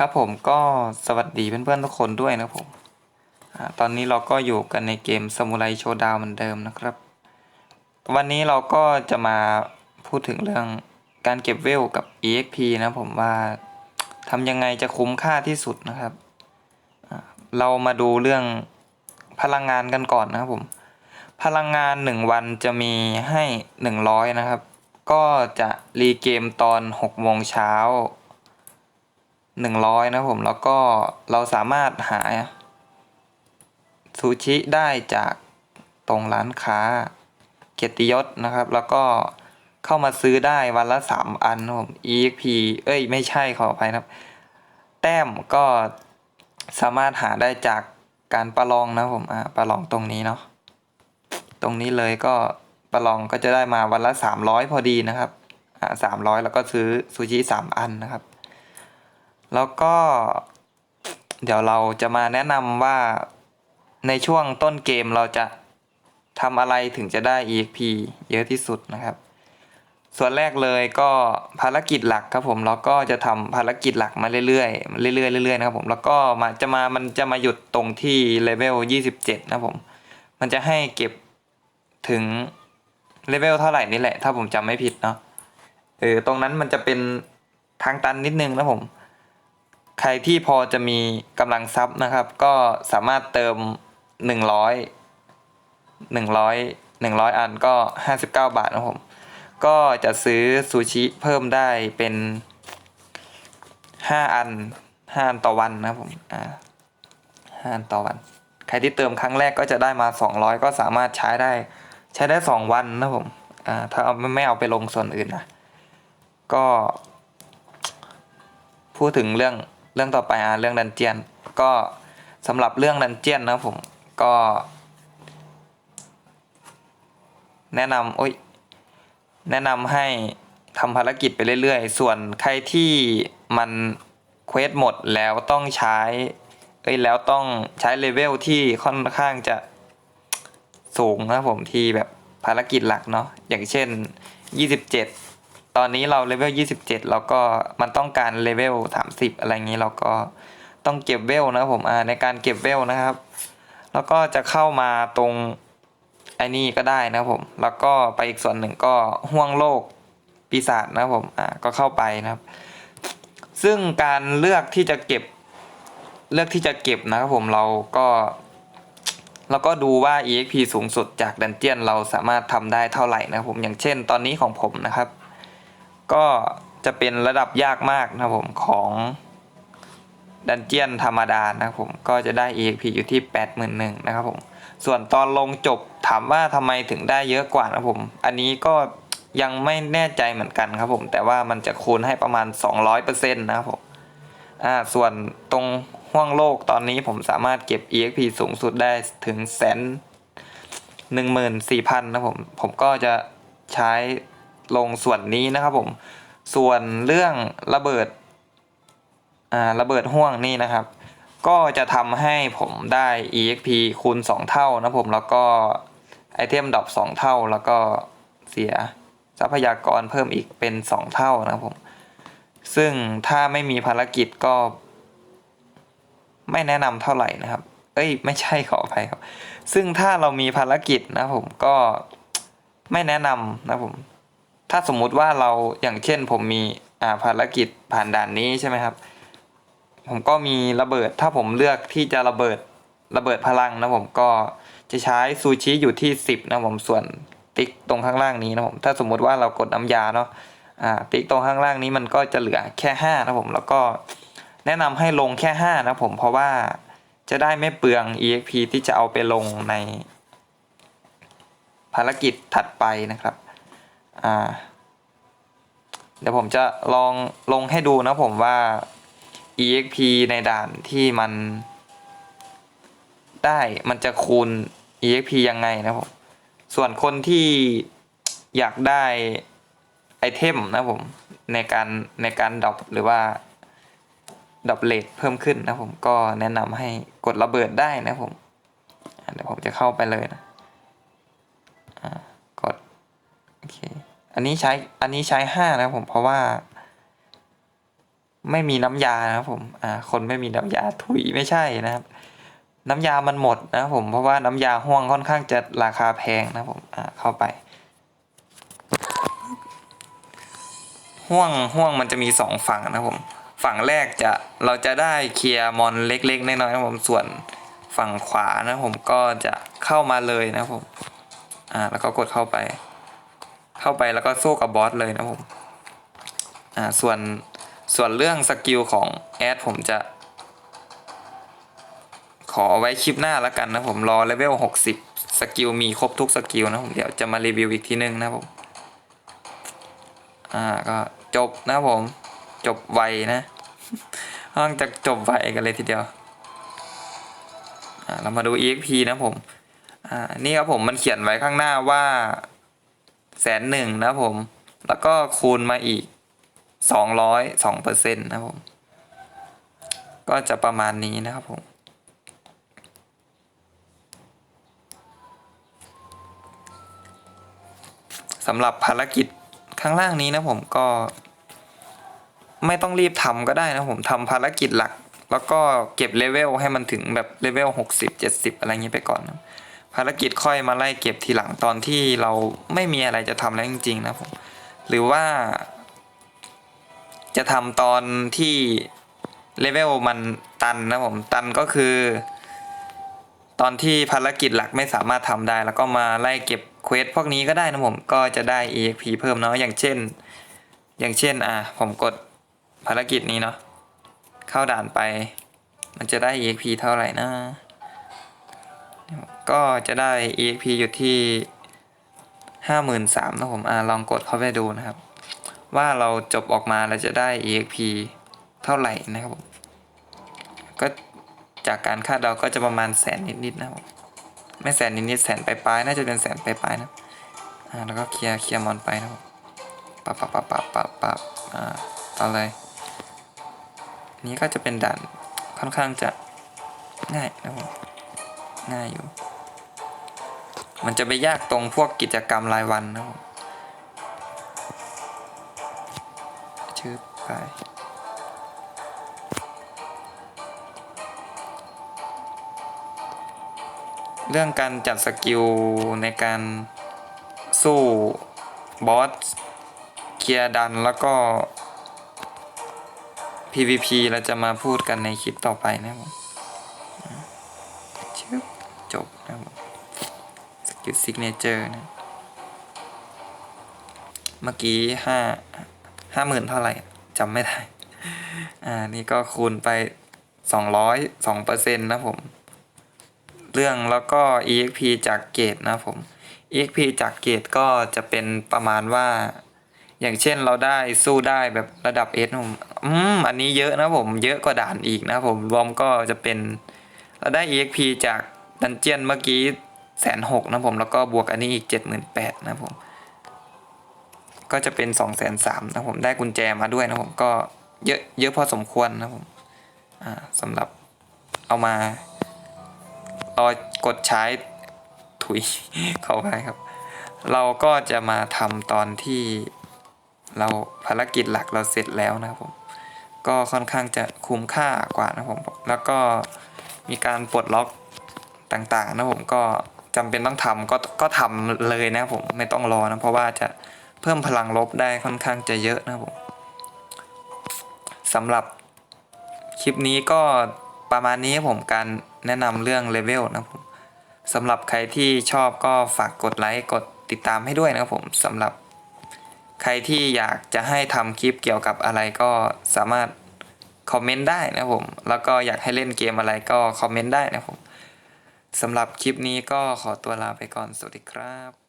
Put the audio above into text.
ครับผมก็สวัสดีเพื่อนๆทุกคนด้วยนะผมอตอนนี้เราก็อยู่กันในเกม Samurai Showdown เหมือนเดิมนะครับ วันนี้เราก็จะมาพูดถึงเรื่องการเก็บเวลกับ EXP นะผมว่าทำยังไงจะคุ้มค่าที่สุดนะครับ เรามาดูเรื่องพลังงานกันก่อนนะครับผม พลังงาน 1 วันจะมีให้ 100 นะครับ ก็จะรีเกมตอน6โมงเช้า 100 นะครับผมแล้วก็เราสามารถหาซูชิได้จากตรงร้านค้าเกียรติยศนะครับ แล้วก็เข้ามาซื้อได้วันละ 3 อันผม EXP เอ้ย ไม่ใช่ขออภัยนะครับ แต้มก็สามารถหาได้จากการประลองนะผมอ่าประลองตรงนี้เนาะตรงนี้เลยก็ประลองก็จะได้มาวันละ 300 พอดีนะครับอ่าสามร้อยแล้วก็ซื้อซูชิสามอันนะครับ แล้วก็ เดี๋ยวเราจะมาแนะนำว่าในช่วงต้นเกมเราจะทำอะไรถึงจะได้ EXP เยอะที่สุดนะครับ ส่วนแรกเลยก็ภารกิจหลักครับผมเราก็จะทำภารกิจหลักมาเรื่อยๆเรื่อยๆเรื่อยๆนะครับผมแล้วก็มาจะมามันจะมาหยุดตรงที่เลเวล27 นะผมมันจะให้เก็บถึงเลเวลเท่าไหร่นี่แหละ ถ้าผมจำไม่ผิดเนาะเออตรงนั้นมันจะเป็นทางตันนิดนึงนะผม ใครที่พอจะมีกำลังทรัพย์นะครับ ก็สามารถเติมหนึ่งร้อยหนึ่งร้อยหนึ่งร้อยอันก็ห้าสิบเก้าบาทนะผม ก็จะซื้อซูชิเพิ่มได้เป็นห้าอันห้าอันต่อวันนะผมอ่าห้าอันต่อวัน ใครที่เติมครั้งแรกก็จะได้มาสองร้อยก็สามารถใช้ได้ ใช้ได้สองวันนะผมอ่าถ้าเอาไม่เอาไปลงส่วนอื่นนะก็พูดถึงเรื่อง เรื่องต่อไปอะเรื่องดันเจียน ก็สำหรับเรื่องดันเจียนนะผมก็ แนะนำโอ้ยแนะนำให้ทำภารกิจไปเรื่อยๆ ส่วนใครที่มันเควสหมดแล้วต้องใช้เอ้ยแล้วต้องใช้เลเวลที่ค่อนข้างจะสูงนะผมที่แบบภารกิจหลักเนาะอย่างเช่น 27 ตอนนี้เราเลเวล 27 แล้วก็มันต้องการเลเวล 30 อะไรอย่างนี้เราก็ต้องเก็บเวลนะครับผมอ่าในการเก็บเวลนะครับ แล้วก็จะเข้ามาตรงไอ้นี่ก็ได้นะครับผม แล้วก็ไปอีกส่วนหนึ่งก็ห่วงโลกปีศาจนะครับผมอ่าก็เข้าไปนะครับ ซึ่งการเลือกที่จะเก็บเลือกที่จะเก็บนะครับผมเราก็เราก็ดูว่า EXP สูงสุดจากดันเจียนเราสามารถทำได้เท่าไหร่นะครับผมอย่างเช่นตอนนี้ของผมนะครับ ก็จะเป็นระดับยากมากนะครับผมของดันเจียนธรรมดานะครับผมก็จะได้ EXP อยู่ที่ 81,000นะครับผมส่วนตอนลงจบถามว่าทำไมถึงได้เยอะกว่านะผม อันนี้ก็ยังไม่แน่ใจเหมือนกันครับผม แต่ว่ามันจะคูณให้ประมาณ 200%นะครับผมอ่าส่วนตรงห่วงโลกตอนนี้ผมสามารถเก็บ EXP สูงสุดได้ถึงแสนหนึ่งหมื่นสี่พันนะผม ผมก็จะใช้ ลงส่วนนี้นะครับผม ส่วนเรื่องระเบิดระเบิดห่วงนี่นะครับ ก็จะทำให้ผมได้ EXP คูณ 2 เท่านะผมแล้วก็ไอเทมดรอป2เท่าแล้วก็เสียทรัพยากรเพิ่มอีกเป็น 2 เท่านะครับผม ซึ่งถ้าไม่มีภารกิจก็ ไม่แนะนำเท่าไหร่นะครับ เอ้ย ไม่ใช่ขออภัยครับ ซึ่งถ้าเรามีภารกิจนะผมก็ไม่แนะนำนะผม ถ้าสมมุติว่าเราอย่างเช่นผมมีอ่าภารกิจผ่านด่านนี้ใช่ไหมครับ ผมก็มีระเบิดถ้าผมเลือกที่จะระเบิดระเบิดพลังนะผมก็จะใช้ซูชิอยู่ที่ 10 นะผมส่วนติ๊กตรงข้างล่างนี้นะผมถ้าสมมุติว่าเรากดน้ำยาเนาะอ่าติ๊กตรงข้างล่างนี้มันก็จะเหลือแค่5นะผมแล้วก็แนะนำให้ลงแค่5นะผมเพราะว่าจะได้ไม่เปลือง EXP ที่จะเอาไปลงในภารกิจถัดไปนะครับ อ่า เดี๋ยวผมจะลองลงให้ดูนะผมว่า EXP ในด่านที่มัน ได้มันจะคูณ EXP ยังไงนะผม ส่วนคนที่อยากได้ไอเทมนะผม ในการในการดรอปหรือว่าดรอปเลทเพิ่มขึ้นนะผมก็แนะนำให้กดระเบิดได้นะผมเดี๋ยวผมจะเข้าไปเลยนะ กด โอเค อันนี้ใช้อันนี้ใช้ห้านะผมเพราะว่า ไม่มีน้ำยานะครับผมอ่าคนไม่มีน้ำยาถุยไม่ใช่นะครับ น้ำยามันหมดนะครับผมเพราะว่าน้ำยาห่วงค่อนข้างจะราคาแพงนะครับผมอ่าเข้าไปห่วงห่วงมันจะมีสองฝั่งนะครับผมฝั่งแรกจะเราจะได้เคลียร์มอนเล็กๆน้อยๆนะครับผมส่วนฝั่งขวานะผมก็จะเข้ามาเลยนะผม อ่า แล้วก็กดเข้าไป เข้าไปแล้วก็สู้กับบอสเลยนะผมอ่าส่วนส่วนเรื่องสกิลของแอดผมจะ ขอไว้คลิปหน้าแล้วกันนะผมรอเลเวล60 สกิลมีครบทุกสกิลนะผมเดี๋ยวจะมารีวิวอีกทีนึงนะผม อ่าก็จบนะผม จบไวนะห้องจะจบไวกันเลยทีเดียวอ่าเรามาดู exp นะผม อ่า นี่ครับผมมันเขียนไว้ข้างหน้าว่า แสนหนึ่งนะผม แล้วก็คูณมาอีกสองร้อยสองเปอร์เซ็นต์นะผม ก็จะประมาณนี้นะครับผม สำหรับภารกิจข้างล่างนี้นะผมก็ ไม่ต้องรีบทำก็ได้นะผมทำภารกิจหลัก แล้วก็เก็บเลเวลให้มันถึงแบบเลเวลหกสิบเจ็ดสิบอะไรอย่างนี้ไปก่อนนะ ภารกิจค่อยมาไล่เก็บทีหลังตอนที่เราไม่มีอะไรจะทำแล้วจริงๆนะผมหรือว่า จะทำตอนที่เลเวลมันตันนะผมตันก็คือ ตอนที่ภารกิจหลักไม่สามารถทำได้ แล้วก็มาไล่เก็บเควสพวกนี้ก็ได้นะผมก็จะได้ EXP เพิ่มเนาะอย่างเช่น อย่างเช่นอะผมกดภารกิจนี้เนาะเข้าด่านไป มันจะได้ EXP เท่าไหร่นะ ก็จะได้ EXP อยู่ที่ห้าหมื่นสามนะผมอะลองกดเข้าไปดูนะครับ ว่าเราจบออกมาเราจะได้ EXP เท่าไหร่นะครับผมก็จากการคาดเดาก็จะประมาณแสนนิดๆนะครับผมไม่แสนนิดๆแสนปลายๆน่าจะเป็นแสนปลายๆนะอ่าแล้วก็เคลียร์เคลียร์มอนไปนะครับปับปับปับปับปับปับอ่าต่อเลยนี้ก็จะเป็นด่านค่อนข้างจะง่ายนะครับ ง่ายอยู่ มันจะไปยากตรงพวกกิจกรรมรายวันนะผมชื่อไปเรื่องการจัดสกิลในการสู้บอสเคลียร์ดันแล้วก็ PVP เราจะมาพูดกันในคลิปต่อไปนะครับ สกิลซิกเนเจอร์นะเมื่อกี้ห้าห้าหมื่นเท่าไหร่จำไม่ได้ อ่า นี่ก็คูณไปสองร้อยสองเปอร์เซ็นต์นะผม เรื่องแล้วก็ exp จากเกรดนะผม exp จากเกรดก็จะเป็นประมาณว่า อย่างเช่นเราได้สู้ได้แบบระดับ S ผมอืมอันนี้เยอะนะผมเยอะกว่าด่านอีกนะผมรวมก็จะเป็น เราได้ exp จากดันเจียนเมื่อกี้ แสนหกนะผมแล้วก็บวกอันนี้อีกเจ็ดหมื่นแปดนะผมก็จะเป็นสองแสนสามนะผมได้กุญแจมาด้วยนะผมก็เยอะเยอะพอสมควรนะผมอ่าสำหรับเอามารอกดใช้ถุยเข้าไปครับ เราก็จะมาทำตอนที่เราภารกิจหลักเราเสร็จแล้วนะครับผมก็ค่อนข้างจะคุ้มค่ากว่านะผมแล้วก็มีการปลดล็อกต่างๆนะผมก็ จำเป็นต้องทำก็ก็ทำเลยนะครับผมไม่ต้องรอนะเพราะว่าจะเพิ่มพลังลบได้ค่อนข้างจะเยอะนะครับผมสำหรับคลิปนี้ก็ประมาณนี้ผมการแนะนำเรื่องเลเวลนะครับผมสำหรับใครที่ชอบก็ฝากกดไลค์กดติดตามให้ด้วยนะครับผมสำหรับใครที่อยากจะให้ทำคลิปเกี่ยวกับอะไรก็สามารถคอมเมนต์ได้นะครับผมแล้วก็อยากให้เล่นเกมอะไรก็คอมเมนต์ได้นะครับผม สำหรับคลิปนี้ก็ขอตัวลาไปก่อน สวัสดีครับ